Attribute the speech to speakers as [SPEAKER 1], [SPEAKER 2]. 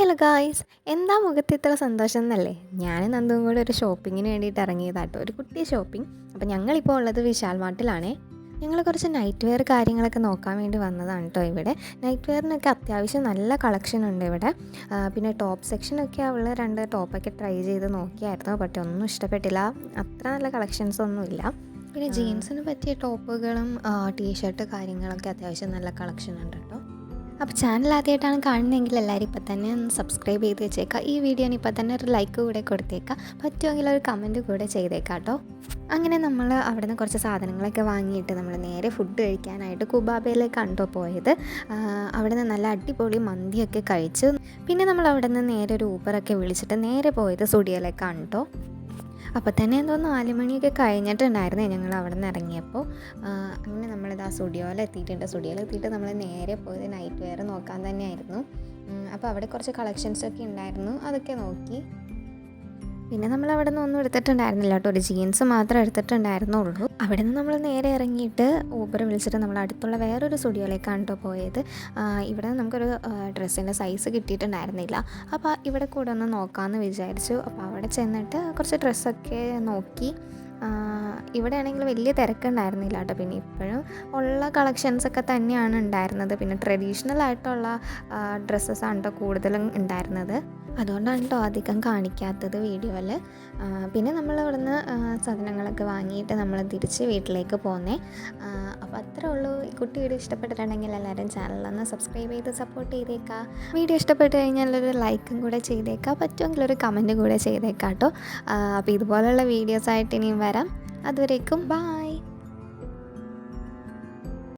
[SPEAKER 1] Hello guys എന്താ മുഖത്ത് ഇത്ര സന്തോഷം എന്നല്ലേ ഞാൻ നന്ദും കൂടെ ഒരു ഷോപ്പിങ്ങിന് വേണ്ടിയിട്ട് ഇറങ്ങിയതാട്ടോ. ഒരു കുട്ടി ഷോപ്പിംഗ്. അപ്പോൾ ഞങ്ങളിപ്പോൾ ഉള്ളത് വിശാൽ മാർട്ടിലാണേ. ഞങ്ങൾ കുറച്ച് നൈറ്റ് വെയർ കാര്യങ്ങളൊക്കെ നോക്കാൻ വേണ്ടി വന്നതാണ് കേട്ടോ ഇവിടെ. നൈറ്റ് വെയറിനൊക്കെ അത്യാവശ്യം നല്ല കളക്ഷൻ ഉണ്ട് ഇവിടെ. പിന്നെ ടോപ്പ് സെക്ഷനൊക്കെ അവൾ രണ്ട് ടോപ്പൊക്കെ ട്രൈ ചെയ്ത് നോക്കിയായിരുന്നു പക്ഷേ ഒന്നും ഇഷ്ടപ്പെട്ടില്ല. അത്ര നല്ല കളക്ഷൻസ് ഒന്നുമില്ല പിന്നെ ജീൻസിന് പറ്റിയ ടോപ്പുകളും ടീഷർട്ട് കാര്യങ്ങളൊക്കെ അത്യാവശ്യം നല്ല കളക്ഷൻ ഉണ്ട് കേട്ടോ അപ്പോൾ ചാനൽ ആദ്യമായിട്ടാണ് കാണുന്നതെങ്കിൽ എല്ലാവരും ഇപ്പം തന്നെ ഒന്ന് സബ്സ്ക്രൈബ് ചെയ്ത് വെച്ചേക്കാം. ഈ വീഡിയോന് ഇപ്പം തന്നെ ഒരു ലൈക്ക് കൂടെ കൊടുത്തേക്കാം. പറ്റുമെങ്കിൽ ഒരു കമന്റ് കൂടെ ചെയ്തേക്കാം കേട്ടോ അങ്ങനെ നമ്മൾ അവിടെ നിന്ന് കുറച്ച് സാധനങ്ങളൊക്കെ വാങ്ങിയിട്ട് നമ്മൾ നേരെ ഫുഡ് കഴിക്കാനായിട്ട് കുബാബയിലേക്ക് കണ്ടോ പോയത്. ആ, അവിടെ നിന്ന് നല്ല അടിപൊളി മന്തിയൊക്കെ കഴിച്ചു. പിന്നെ നമ്മൾ അവിടെ നിന്ന് നേരെ ഒരു ഊബറൊക്കെ വിളിച്ചിട്ട് നേരെ പോയത് സ്റ്റുഡിയോയിലേക്കാണ് കേട്ടോ അപ്പോൾ തന്നെ എന്തോ നാല് മണിയൊക്കെ കഴിഞ്ഞിട്ടുണ്ടായിരുന്നേ ഞങ്ങൾ അവിടെ നിന്ന് ഇറങ്ങിയപ്പോൾ അങ്ങനെ നമ്മളിത് ആ സ്റ്റുഡിയോയിൽ എത്തിയിട്ടുണ്ട്. സ്റ്റുഡിയോയിൽ എത്തിയിട്ട് നമ്മൾ നേരെ പോയത് നൈറ്റ് വെയർ നോക്കാൻ തന്നെയായിരുന്നു. അപ്പോൾ അവിടെ കുറച്ച് കളക്ഷൻസ് ഒക്കെ ഉണ്ടായിരുന്നു. അതൊക്കെ നോക്കി. പിന്നെ നമ്മൾ അവിടെ നിന്ന് ഒന്നും എടുത്തിട്ടുണ്ടായിരുന്നില്ല കേട്ടോ. ഒരു ജീൻസ് മാത്രം എടുത്തിട്ടുണ്ടായിരുന്നുള്ളൂ. അവിടെ നിന്ന് നമ്മൾ നേരെ ഇറങ്ങിയിട്ട് ഊബർ വിളിച്ചിട്ട് നമ്മൾ അടുത്തുള്ള വേറൊരു സ്റ്റുഡിയോയിലേക്കാണ് കേട്ടോ പോയത്. ഇവിടെ നമുക്കൊരു ഡ്രസ്സിന്റെ സൈസ് കിട്ടിയിട്ടുണ്ടായിരുന്നില്ല. അപ്പോൾ ഇവിടെ കൂടെ ഒന്ന് നോക്കാമെന്ന് വിചാരിച്ചു. അപ്പോൾ അവിടെ ചെന്നിട്ട് കുറച്ച് ഡ്രസ്സൊക്കെ നോക്കി. ഇവിടെ ആണെങ്കിൽ വലിയ തിരക്കുണ്ടായിരുന്നില്ല കേട്ടോ. പിന്നെ ഇപ്പോഴും ഉള്ള കളക്ഷൻസ് ഒക്കെ തന്നെയാണ് ഉണ്ടായിരുന്നത്. പിന്നെ ട്രഡീഷണൽ ആയിട്ടുള്ള ഡ്രസ്സസ് ആണ് കേട്ടോ കൂടുതലും ഉണ്ടായിരുന്നത്. അതുകൊണ്ടാണ് കേട്ടോ അധികം കാണിക്കാത്തത് വീഡിയോയിൽ പിന്നെ നമ്മൾ അവിടുന്ന് സാധനങ്ങളൊക്കെ വാങ്ങിയിട്ട് നമ്മൾ തിരിച്ച് വീട്ടിലേക്ക് പോന്നേ. അപ്പോൾ അത്രേ ഉള്ളൂ. ഈ കുട്ടി വീഡിയോ ഇഷ്ടപ്പെട്ടിട്ടുണ്ടെങ്കിൽ എല്ലാവരും ചാനലൊന്ന് സബ്സ്ക്രൈബ് ചെയ്ത് സപ്പോർട്ട് ചെയ്തേക്കാം. വീഡിയോ ഇഷ്ടപ്പെട്ട് കഴിഞ്ഞാൽ ഒരു ലൈക്കും കൂടെ ചെയ്തേക്കാം. പറ്റുമെങ്കിൽ ഒരു കമന്റ് കൂടെ ചെയ്തേക്കാം കേട്ടോ അപ്പോൾ ഇതുപോലുള്ള വീഡിയോസായിട്ട് ഇനിയും വരാം. അതുവരേക്കും ബായ്